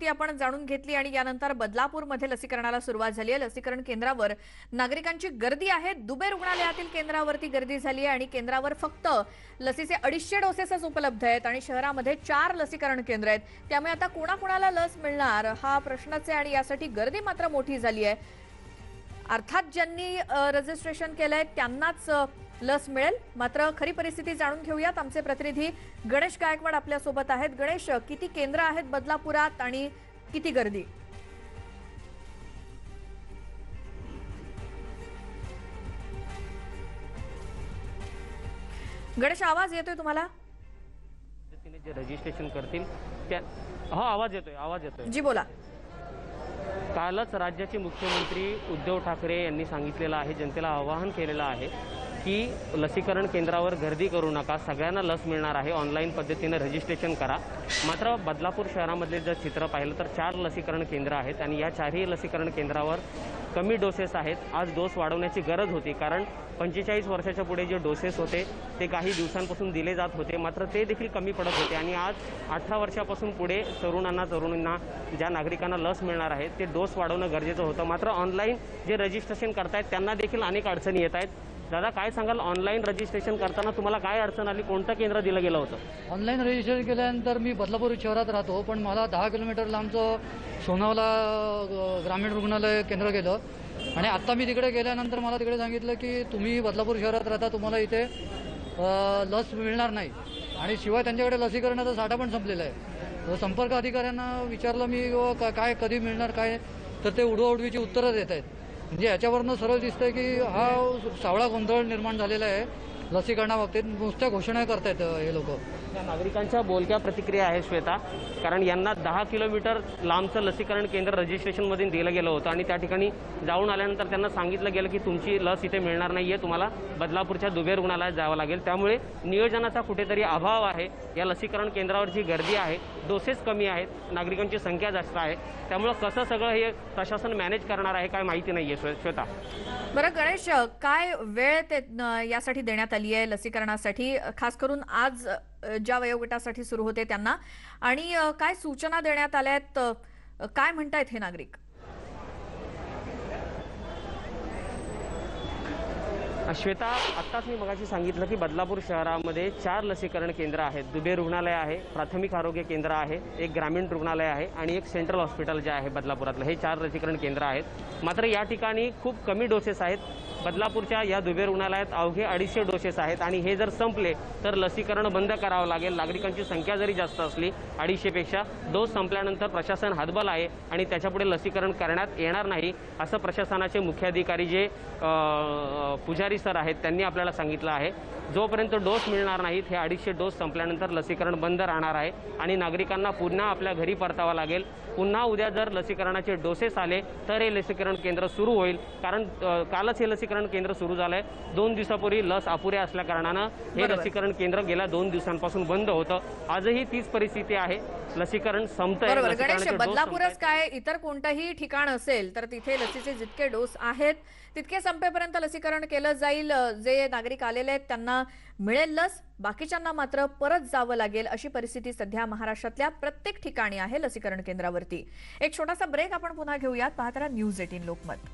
ती आपण जाणून घेतली आणि यानंतर बदलापूरमध्ये लसीकरणाला सुरुवात झाली आहे. लसीकरण केंद्रावर नागरिकांची गर्दी आहे. दुबे रुग्णालयातील केंद्रावरती गर्दी झाली आहे आणि केंद्रावर फक्त लसीचे अडीचशे डोसेसच उपलब्ध आहेत आणि शहरामध्ये चार लसीकरण केंद्र आहेत. त्यामुळे आता कोणाकोणाला लस मिळणार हा प्रश्नच आहे आणि यासाठी गर्दी मात्र मोठी झाली आहे. अर्थात ज्यांनी रजिस्ट्रेशन केलंय त्यांनाच लस मिळेल. मात्र खरी परिस्थिती जाणून घेऊयात. आमचे प्रतिनिधी गणेश गायकवाड आपल्यासोबत आहेत. गणेश किती केंद्र आहेत बदलापुरात आणि किती गर्दी? गणेश आवाज येतोय तुम्हाला? जे रजिस्ट्रेशन करतील त्या हा आवाज येतोय आवाज येतोय. जी बोला. कालच राज्याचे मुख्यमंत्री उद्धव ठाकरे यांनी सांगितलेलं आहे जनतेला आवाहन केलेलं आहे की लसीकरण केंद्रावर गर्दी करू नका. सगळ्यांना लस मिळणार आहे. ऑनलाईन पद्धतीनं रजिस्ट्रेशन करा. मात्र बदलापूर शहरामधले जर चित्र पाहिलं तर चार लसीकरण केंद्र आहेत आणि या चारही लसीकरण केंद्रावर कमी डोसेस आहेत. आज डोस वाढवण्याची गरज होती कारण पंचेचाळीस वर्षाच्या पुढे जे डोसेस होते ते काही दिवसांपासून दिले जात होते. मात्र ते देखील कमी पडत होते आणि आज अठरा वर्षापासून पुढे तरुणांना तरुणींना ज्या नागरिकांना लस मिळणार आहे ते डोस वाढवणं गरजेचं होतं. मात्र ऑनलाईन जे रजिस्ट्रेशन करतायत त्यांना देखील अनेक अडचणी येत आहेत. दादा काय सांगाल? ऑनलाईन रजिस्ट्रेशन करताना तुम्हाला काय अडचण आली? कोणतं केंद्र दिलं गेलं होतं? ऑनलाईन रजिस्ट्रेशन केल्यानंतर मी बदलापूर शहरात राहतो पण मला दहा किलोमीटर लांबचं सोनावला ग्रामीण रुग्णालय केंद्र गेलं. आणि आत्ता मी तिकडे गेल्यानंतर मला तिकडे सांगितलं की तुम्ही बदलापूर शहरात राहता तुम्हाला इथे लस मिळणार नाही. आणि शिवाय त्यांच्याकडे लसीकरणाचा साठा पण संपलेला आहे. संपर्क अधिकाऱ्यांना विचारलं मी काय कधी मिळणार काय? तर ते उडवाउडवीची उत्तरं देत आहेत. म्हणजे याच्यावरनं सरळ दिसतंय की हा सावळा गोंधळ निर्माण झालेला आहे. लसीकरणाबाबतीत नुसत्या घोषणा करतायत हे लोक. या नागरिकांच्या बोलक्या प्रतिक्रिया आहे श्वेता. कारण यांना दहा किलोमीटर लांबचं लसीकरण केंद्र रजिस्ट्रेशनमध्ये दिलं गेलं होतं आणि त्या ठिकाणी जाऊन आल्यानंतर त्यांना सांगितलं गेलं की तुमची लस इथे मिळणार नाही आहे तुम्हाला बदलापूरच्या दुबे रुग्णालयात जावं लागेल. त्यामुळे नियोजनाचा कुठेतरी अभाव आहे. या लसीकरण केंद्रावरची गर्दी आहे डोसेस कमी आहेत नागरिकांची संख्या जास्त आहे. त्यामुळं कसं सगळं हे प्रशासन मॅनेज करणार आहे काय माहिती नाही आहे श्वेता. बरं गणेश काय वेळ ते यासाठी देण्यात आली? आली आहे लसीकरणासाठी. खास करून आज ज्या वयोगटासाठी सुरू होते त्यांना. आणि काय सूचना देण्यात आल्या आहेत? काय म्हणतायत हे नागरिक? श्वेता आत्ताच मी मगाशी सांगितलं की बदलापूर शहरामध्ये चार लसीकरण केंद्र आहेत. दुबे रुग्णालय आहे प्राथमिक आरोग्य केंद्र आहे एक ग्रामीण रुग्णालय आहे आणि एक सेंट्रल हॉस्पिटल जे आहे बदलापुरातलं. हे चार लसीकरण केंद्र आहेत. मात्र या ठिकाणी खूप कमी डोसेस आहेत. बदलापूरच्या या दुबे रुग्णालयात अवघे अडीचशे डोसेस आहेत आणि हे जर संपले तर लसीकरण बंद करावं लागेल. नागरिकांची संख्या जरी जास्त असली अडीचशेपेक्षा डोस संपल्यानंतर प्रशासन हातबल आहे आणि त्याच्यापुढे लसीकरण करण्यात येणार नाही असं प्रशासनाचे मुख्याधिकारी जे पुजारी पुजारी सर आहेत त्यांनी आपल्याला सांगितलं आहे. जोपर्यंत डोस मिळणार नाहीत हे अडीचशे डोस संपल्यानंतर लसीकरण बंद राहणार आहे आणि नागरिकांना पुन्हा आपल्या घरी परतावं लागेल. पुन्हा उद्या जर लसीकरणाचे डोसेस आले तर हे लसीकरण केंद्र सुरू होईल. कारण कालच हे लसीकरण केंद्र सुरू झालंय. दोन दिवसापूर्वी लस अपुऱ्या असल्या कारणानं हे. लसीकरण केंद्र गेल्या दोन दिवसांपासून बंद होतं. आजही तीच परिस्थिती आहे. लसीकरण संपतंय बदलापूरच. काय इतर कोणतंही ठिकाण असेल तर तिथे लसीचे जितके डोस आहेत तितके संपेपर्यंत लसीकरण केलं जाईल. जाईल जे नागरिक आलेले आहेत त्यांना मिळेल लस बाकीच्यांना मात्र परत जावं लागेल अशी परिस्थिती सध्या महाराष्ट्रातल्या प्रत्येक ठिकाणी आहे लसीकरण केंद्रावरती. एक छोटासा ब्रेक आपण पुन्हा घेऊयात. पाहतारा न्यूज एटीन लोकमत.